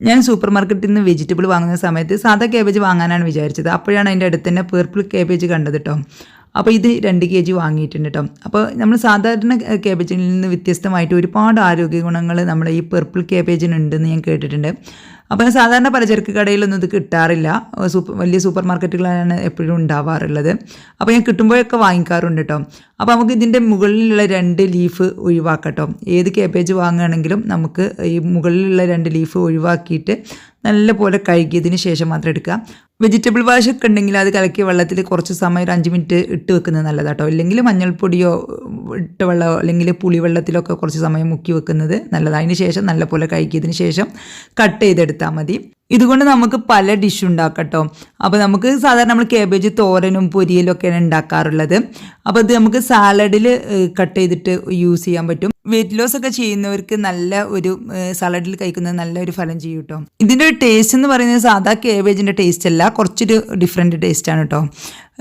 ഞാൻ സൂപ്പർ മാർക്കറ്റിൽ നിന്ന് വെജിറ്റബിൾ വാങ്ങുന്ന സമയത്ത് സാധാ കേബേജ് വാങ്ങാനാണ് വിചാരിച്ചത്. അപ്പോഴാണ് അതിന്റെ അടുത്ത് തന്നെ പേർപ്പിൾ കേബേജ് കണ്ടത് കേട്ടോ അപ്പോൾ ഇത് രണ്ട് കെ ജി വാങ്ങിയിട്ടുണ്ട് കേട്ടോ അപ്പോൾ നമ്മൾ സാധാരണ കേബേജിൽ നിന്ന് വ്യത്യസ്തമായിട്ട് ഒരുപാട് ആരോഗ്യ ഗുണങ്ങൾ നമ്മുടെ ഈ പെർപ്പിൾ കേബേജിനുണ്ടെന്ന് ഞാൻ കേട്ടിട്ടുണ്ട്. അപ്പോൾ സാധാരണ പലചരക്ക് കടയിലൊന്നും ഇത് കിട്ടാറില്ല. സൂപ്പർ വലിയ സൂപ്പർ മാർക്കറ്റുകളാണ് എപ്പോഴും ഉണ്ടാവാറുള്ളത്. അപ്പോൾ ഞാൻ കിട്ടുമ്പോഴൊക്കെ വാങ്ങിക്കാറുണ്ട് കേട്ടോ അപ്പോൾ നമുക്ക് ഇതിന്റെ മുകളിലുള്ള രണ്ട് ലീഫ് ഒഴിവാക്കട്ടോ. ഏത് കേബേജ് വാങ്ങുകയാണെങ്കിലും നമുക്ക് ഈ മുകളിലുള്ള രണ്ട് ലീഫ് ഒഴിവാക്കിയിട്ട് നല്ലപോലെ കഴുകിയതിന് ശേഷം മാത്രം എടുക്കുക. വെജിറ്റബിൾ വാഷ് ഒക്കെ ഉണ്ടെങ്കിൽ അത് കലക്കി വെള്ളത്തിൽ കുറച്ച് സമയം ഒരു അഞ്ച് മിനിറ്റ് ഇട്ട് വെക്കുന്നത് നല്ലതാട്ടോ. ഇല്ലെങ്കിൽ മഞ്ഞൾപ്പൊടിയോ ഇട്ട വെള്ളമോ അല്ലെങ്കിൽ പുളി വെള്ളത്തിലൊക്കെ കുറച്ച് സമയം മുക്കി വെക്കുന്നത് നല്ലതാണ് അതിന് ശേഷം നല്ലപോലെ കഴിക്കിയതിന് ശേഷം കട്ട് ചെയ്തെടുത്താൽ മതി. ഇതുകൊണ്ട് നമുക്ക് പല ഡിഷ് ഉണ്ടാക്കട്ടോ. അപ്പോൾ നമുക്ക് സാധാരണ നമ്മൾ കേബേജ് തോരനും പൊരിയലും ഒക്കെയാണ് ഉണ്ടാക്കാറുള്ളത്. അപ്പോൾ ഇത് നമുക്ക് സാലഡിൽ കട്ട് ചെയ്തിട്ട് യൂസ് ചെയ്യാൻ പറ്റും. വെയിറ്റ് ലോസ് ഒക്കെ ചെയ്യുന്നവർക്ക് നല്ല ഒരു സാലഡിൽ കഴിക്കുന്നത് നല്ല ഒരു ഫലം ചെയ്യും കേട്ടോ ഇതിന്റെ ഒരു ടേസ്റ്റ് എന്ന് പറയുന്നത് സാധാ കേബേജിന്റെ ടേസ്റ്റ് അല്ല കുറച്ചൊരു ഡിഫറെന്റ് ടേസ്റ്റ് ആണ് കേട്ടോ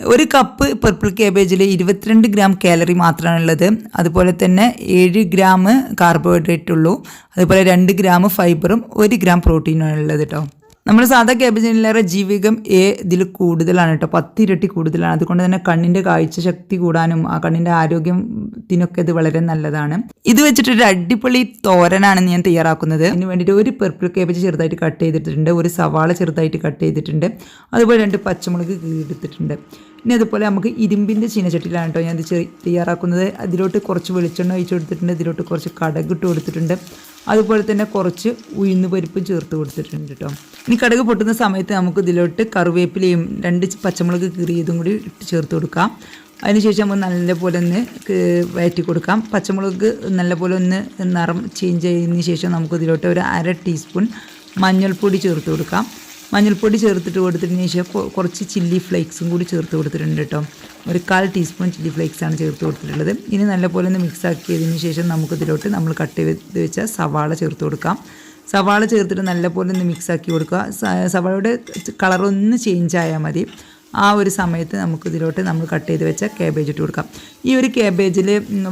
ഒരു കപ്പ് പർപ്പിൾ കേബേജിൽ ഇരുപത്തിരണ്ട് ഗ്രാം കാലറി മാത്രമാണുള്ളത് അതുപോലെ തന്നെ ഏഴ് ഗ്രാം കാർബോഹൈഡ്രേറ്റ് ഉള്ളൂ. അതുപോലെ രണ്ട് ഗ്രാം ഫൈബറും ഒരു ഗ്രാം പ്രോട്ടീനും ഉള്ളത് കേട്ടോ നമ്മൾ സാധാ ക്യാബേജിലേറെ ജീവികം എ ഇതിൽ കൂടുതലാണ് കേട്ടോ. പത്തിരട്ടി കൂടുതലാണ്. അതുകൊണ്ട് തന്നെ കണ്ണിന്റെ കാഴ്ച ശക്തി കൂടാനും ആ കണ്ണിന്റെ ആരോഗ്യത്തിനൊക്കെ ഇത് വളരെ നല്ലതാണ്. ഇത് വെച്ചിട്ട് ഒരു അടിപൊളി തോരനാണ് ഞാൻ തയ്യാറാക്കുന്നത്. അതിന് വേണ്ടിയിട്ട് ഒരു പെർപ്പിൾ കാബേജ് ചെറുതായിട്ട് കട്ട് ചെയ്തിട്ടുണ്ട്. ഒരു സവാള ചെറുതായിട്ട് കട്ട് ചെയ്തിട്ടുണ്ട്. അതുപോലെ രണ്ട് പച്ചമുളക് കീഴെടുത്തിട്ടുണ്ട് ഇനി അതുപോലെ നമുക്ക് ഇരുമ്പിന്റെ ചീനച്ചട്ടിയിലാണ് കേട്ടോ ഞാൻ ഇത് തയ്യാറാക്കുന്നത്. അതിലോട്ട് കുറച്ച് വെളിച്ചെണ്ണ ഒഴിച്ച് കൊടുത്തിട്ടുണ്ട്. ഇതിലോട്ട് കുറച്ച് കടകിട്ട് കൊടുത്തിട്ടുണ്ട്. അതുപോലെ തന്നെ കുറച്ച് ഉഴുന്ന് പരിപ്പ് ചേർത്ത് കൊടുത്തിട്ടുണ്ട് കേട്ടോ. ഇനി കടുക് പൊട്ടുന്ന സമയത്ത് നമുക്ക് ഇതിലോട്ട് കറിവേപ്പിലയും രണ്ട് പച്ചമുളക് കീറിയതും കൂടി ഇട്ട് ചേർത്ത് കൊടുക്കാം. അതിനുശേഷം നമുക്ക് നല്ലപോലെ ഒന്ന് വയറ്റി കൊടുക്കാം. പച്ചമുളക് നല്ലപോലെ ഒന്ന് നിറം ചേഞ്ച് ചെയ്തതിന് ശേഷം നമുക്ക് ഇതിലോട്ട് ഒരു അര ടീസ്പൂൺ മഞ്ഞൾപ്പൊടി ചേർത്ത് കൊടുക്കാം. മഞ്ഞൾപ്പൊടി ചേർത്തിട്ട് കൊടുത്തതിന് ശേഷം കുറച്ച് ചില്ലി ഫ്ലേക്സും കൂടി ചേർത്ത് കൊടുത്തിട്ടുണ്ട് കേട്ടോ. ഒരു കാൽ ടീസ്പൂൺ ചില്ലി ഫ്ലേക്സാണ് ചേർത്ത് കൊടുത്തിട്ടുള്ളത്. ഇനി നല്ലപോലെ ഒന്ന് മിക്സ് ആക്കിയതിന് ശേഷം നമുക്കിതിലോട്ട് നമ്മൾ കട്ട് ചെയ്ത് വെച്ച സവാള ചേർത്ത് കൊടുക്കാം. സവാള ചേർത്തിട്ട് നല്ലപോലെ ഒന്ന് മിക്സ് ആക്കി കൊടുക്കുക. സവാളയുടെ കളറൊന്ന് ചേഞ്ച് ആയാൽ മതി. ആ ഒരു സമയത്ത് നമുക്ക് ഇതിലോട്ട് നമ്മൾ കട്ട് ചെയ്ത് വെച്ച കാബേജ് ഇട്ട് കൊടുക്കാം. ഈ ഒരു കാബേജിൽ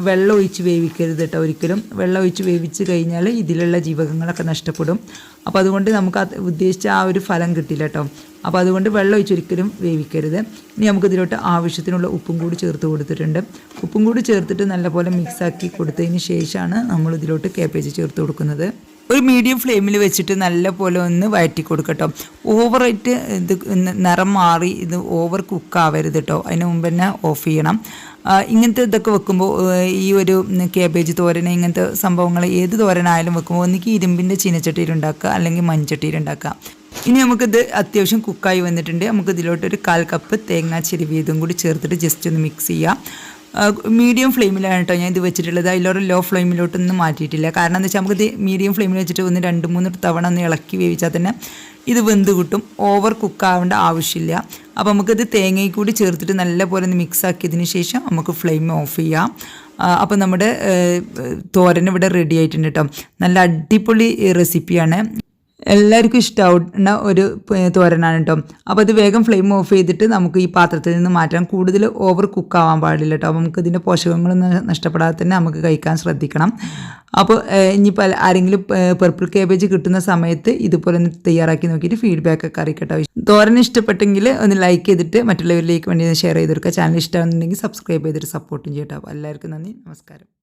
വെള്ളം ഒഴിച്ച് വേവിക്കരുത് കേട്ടോ ഒരിക്കലും. വെള്ളം ഒഴിച്ച് വേവിച്ച് കഴിഞ്ഞാൽ ഇതിലുള്ള ജീവകങ്ങളൊക്കെ നഷ്ടപ്പെടും. അപ്പോൾ അതുകൊണ്ട് നമുക്ക് ഉദ്ദേശിച്ച ആ ഒരു ഫലം കിട്ടില്ല കേട്ടോ അപ്പോൾ അതുകൊണ്ട് വെള്ളം ഒഴിച്ചൊരിക്കലും വേവിക്കരുത്. ഇനി നമുക്ക് ഇതിലോട്ട് ആവശ്യത്തിനുള്ള ഉപ്പും കൂടി ചേർത്ത് കൊടുത്തിട്ടുണ്ട്. ഉപ്പും കൂടി ചേർത്തിട്ട് നല്ലപോലെ മിക്സാക്കി കൊടുത്തതിന് ശേഷമാണ് നമ്മൾ ഇതിലോട്ട് കാബേജ് ചേർത്ത് കൊടുക്കുന്നത്. ഒരു മീഡിയം ഫ്ലെയിമിൽ വെച്ചിട്ട് നല്ല പോലെ ഒന്ന് വഴറ്റി കൊടുക്കട്ടോ ഓവറായിട്ട് ഇത് നിറം മാറി ഇത് ഓവർ കുക്ക് ആവരുത് കേട്ടോ അതിന് മുമ്പ് തന്നെ ഓഫ് ചെയ്യണം. ഇങ്ങനത്തെ ഇതൊക്കെ വെക്കുമ്പോൾ ഈ ഒരു കേബേജ് തോരൻ ഇങ്ങനത്തെ സംഭവങ്ങൾ ഏത് തോരനായാലും വെക്കുമ്പോൾ ഒന്നിക്ക് ഇരുമ്പിന്റെ ചീനച്ചട്ടിയിൽ ഉണ്ടാക്കുക അല്ലെങ്കിൽ മൺചട്ടിയിൽ ഉണ്ടാക്കുക. ഇനി നമുക്കിത് അത്യാവശ്യം കുക്കായി വന്നിട്ടുണ്ട്. നമുക്ക് ഇതിലോട്ട് ഒരു കാൽ കപ്പ് തേങ്ങാ ചെരുവിയതും കൂടി ചേർത്തിട്ട് ജസ്റ്റ് ഒന്ന് മിക്സ് ചെയ്യാം. മീഡിയം ഫ്ലെയിമിലാണ് കേട്ടോ ഞാൻ ഇത് വെച്ചിട്ടുള്ളത്. അതിലൊരു ലോ ഫ്ലെയിമിലോട്ടൊന്നും മാറ്റിയിട്ടില്ല. കാരണം എന്താ വെച്ചാൽ നമുക്ക് മീഡിയം ഫ്ലെയിമിൽ വെച്ചിട്ട് ഒന്ന് രണ്ട് മൂന്ന് തവണ ഒന്ന് ഇളക്കി വേവിച്ചാൽ തന്നെ ഇത് വെന്ത് കിട്ടും. ഓവർ കുക്കാവേണ്ട ആവശ്യമില്ല. അപ്പോൾ നമുക്കിത് തേങ്ങയിൽ കൂടി ചേർത്തിട്ട് നല്ലപോലെ ഒന്ന് മിക്സ് ആക്കിയതിന് ശേഷം നമുക്ക് ഫ്ലെയിം ഓഫ് ചെയ്യാം. അപ്പോൾ നമ്മുടെ തോരൻ ഇവിടെ റെഡി ആയിട്ടുണ്ട് കേട്ടോ. നല്ല അടിപൊളി റെസിപ്പിയാണ് എല്ലാവർക്കും ഇഷ്ടമാവുന്ന ഒരു തോരനാണ് കേട്ടോ അപ്പോൾ അത് വേഗം ഫ്ലെയിം ഓഫ് ചെയ്തിട്ട് നമുക്ക് ഈ പാത്രത്തിൽ നിന്ന് മാറ്റാം. കൂടുതൽ ഓവർ കുക്ക് ആവാൻ പാടില്ല കേട്ടോ നമുക്ക് ഇതിന്റെ പോഷകങ്ങളൊന്നും നഷ്ടപ്പെടാതെ തന്നെ നമുക്ക് കഴിക്കാൻ ശ്രദ്ധിക്കണം. അപ്പോൾ ഇനിയിപ്പോൾ ആരെങ്കിലും പെർപ്പിൾ കേബേജ് കിട്ടുന്ന സമയത്ത് ഇതുപോലെ ഒന്ന് തയ്യാറാക്കി നോക്കിയിട്ട് ഫീഡ്ബാക്ക് ഒക്കെ അറിയിക്കട്ടോ തോരൻ ഇഷ്ടപ്പെട്ടെങ്കിൽ ഒന്ന് ലൈക്ക് ചെയ്തിട്ട് മറ്റുള്ളവരിലേക്ക് വേണ്ടി ഷെയർ ചെയ്ത് കൊടുക്കുക. ചാനൽ ഇഷ്ടമാണെന്നുണ്ടെങ്കിൽ സബ്സ്ക്രൈബ് ചെയ്തിട്ട് സപ്പോർട്ടും ചെയ്യട്ടോ എല്ലാവർക്കും നന്ദി. നമസ്കാരം.